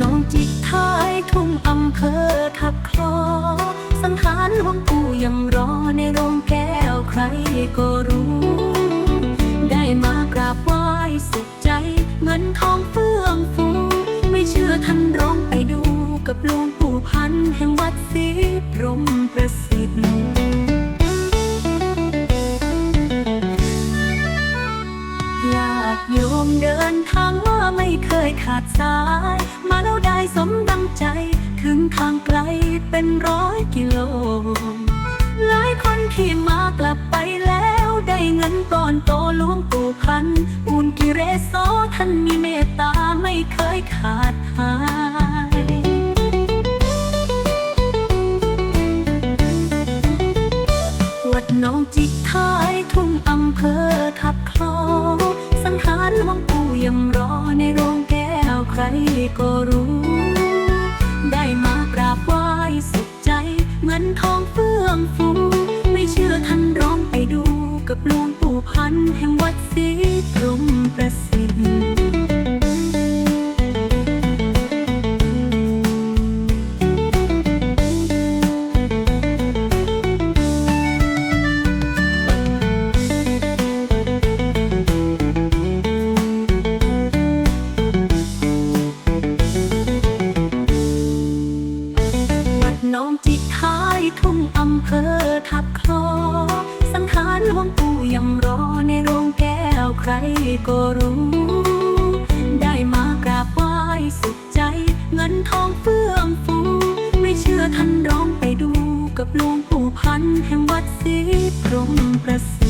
น้องจิกท้ายทุ่งอำเภอทับคลอ สังหารหลวงปู่ยังรอในโรงแก้วใครก็รู้ ได้มากราบไหว้สุขใจ เงินทองเฟื่องฟู ไม่เชื่อท่านร้องไปดูกับหลวงปู่พันแห่งวัดศรีพรหมประสิทธิ์โยมเดินทางมาไม่เคยขาดสาย ถึงทางไกลเป็นร้อยกิโล หลายคนที่มากลับไปแล้วได้เงินก้อนโตหลวงปู่พันธุ์อุนกิเรโสท่านมีเมตตาไม่เคยขาดหายวัดหน้องจิกท้ายทุ่งอำเภอทับคลองสังหารหลวงปู่ยังรอในโรงแก้วใครก็รู้ น้องจิตท้ายทุ่งอำเภอทับคลอ สังหารหลวงปู่ยังรอในโรงแก้วใครก็รู้ ได้มากราบไหว้สุขใจ เงินทองเฟื่องฟู ไม่เชื่อท่านร้องไปดูกับหลวงปู่พันแห่งวัดศรีพรหมประสิ